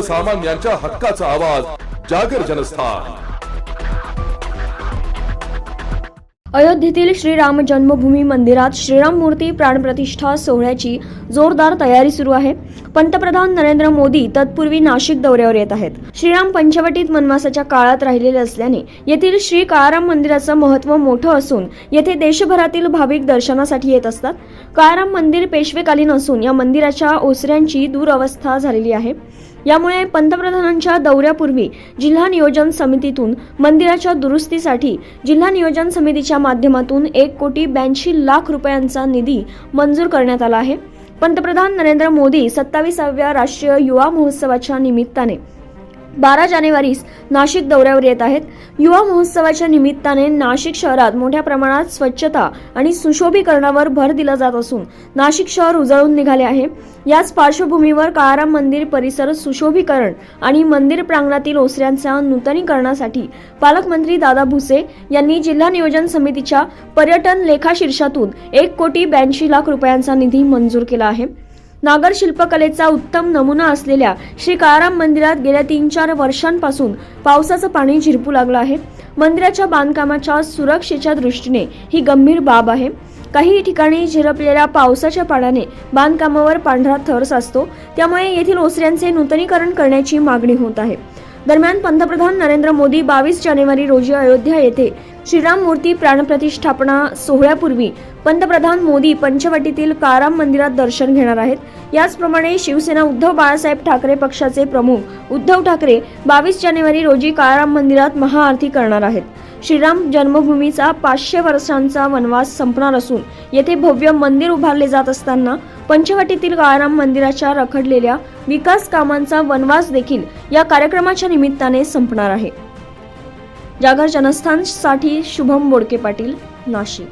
सर्वसामान्यांच्या हक्काचा आवाज जागर जनस्थान. अयोध्येतील श्रीराम जन्मभूमी मंदिरात श्रीराम मूर्ती प्राणप्रतिष्ठा सोहळ्याची जोरदार तयारी सुरू आहे. पंतप्रधान नरेंद्र मोदी तत्पूर्वी नाशिक दौऱ्यावर येत आहेत. श्रीराम पंचवटीत वनवासाच्या काळात राहिलेले असल्याने येथील श्री काळाराम मंदिराचं महत्त्व मोठं असून येथे देशभरातील भाविक दर्शनासाठी येत असतात. काळाराम मंदिर पेशवेकालीन असून या मंदिराच्या ओसऱ्यांची दुरवस्था झालेली आहे. यामुळे पंतप्रधानांच्या दौऱ्यापूर्वी जिल्हा नियोजन समितीतून मंदिराच्या दुरुस्तीसाठी जिल्हा नियोजन समितीच्या माध्यमातून एक कोटी ब्याऐंशी लाख रुपयांचा निधी मंजूर करण्यात आला आहे. पंतप्रधान नरेंद्र मोदी सत्तावीसाव्या राष्ट्रीय युवा महोत्सवाच्या निमित्ताने बारा जानेवारीस नाशिक दौऱ्यावर येत आहेत. युवा महोत्सवाच्या निमित्ताने नाशिक शहरात मोठ्या प्रमाणात स्वच्छता आणि सुशोभीकरणावर भर दिला जात असून नाशिक शहर उजळून निघाले आहे. याच पार्श्वभूमीवर काळाराम मंदिर परिसर सुशोभीकरण आणि मंदिर प्रांगणातील ओसऱ्यांच्या नूतनीकरणासाठी पालकमंत्री दादा भुसे यांनी जिल्हा नियोजन समितीच्या पर्यटन लेखा शीर्षातून एक कोटी ब्याऐंशी लाख रुपयांचा निधी मंजूर केला आहे. नागर शिल्पकलेचा उत्तम नमुना असलेल्या श्री काळाराम मंदिरात गेल्या तीन चार वर्षांपासून पावसाचं पाणी झिरपू लागलं आहे. मंदिराच्या बांधकामाच्या सुरक्षेच्या दृष्टीने ही गंभीर बाब आहे. काही ठिकाणी झिरपलेल्या पावसाच्या पाण्याने बांधकामावर पांढरा थर साचतो. त्यामुळे येथील ओसऱ्यांचे नूतनीकरण करण्याची मागणी होत आहे. दरम्यान पंतप्रधान नरेंद्र मोदी बावीस जानेवारी रोजी अयोध्या येथे श्रीराम मूर्ती प्राणप्रतिष्ठापना सोहळ्यापूर्वी पंतप्रधान मोदी पंचवटीतील काराम मंदिरात दर्शन घेणार आहेत. याचप्रमाणे शिवसेना उद्धव बाळासाहेब ठाकरे पक्षाचे प्रमुख उद्धव ठाकरे बावीस जानेवारी रोजी काराम मंदिरात महाआरती करणार आहेत. श्रीराम जन्मभूमीचा पाचशे वर्षांचा वनवास संपणार असून येथे भव्य मंदिर उभारले जात असताना पंचवटीतील काळाराम मंदिराच्या रखडलेल्या विकास कामांचा वनवास देखील या कार्यक्रमाच्या निमित्ताने संपणार आहे. जागर जनस्थानसाठी शुभम बोडके पाटील नाशिक.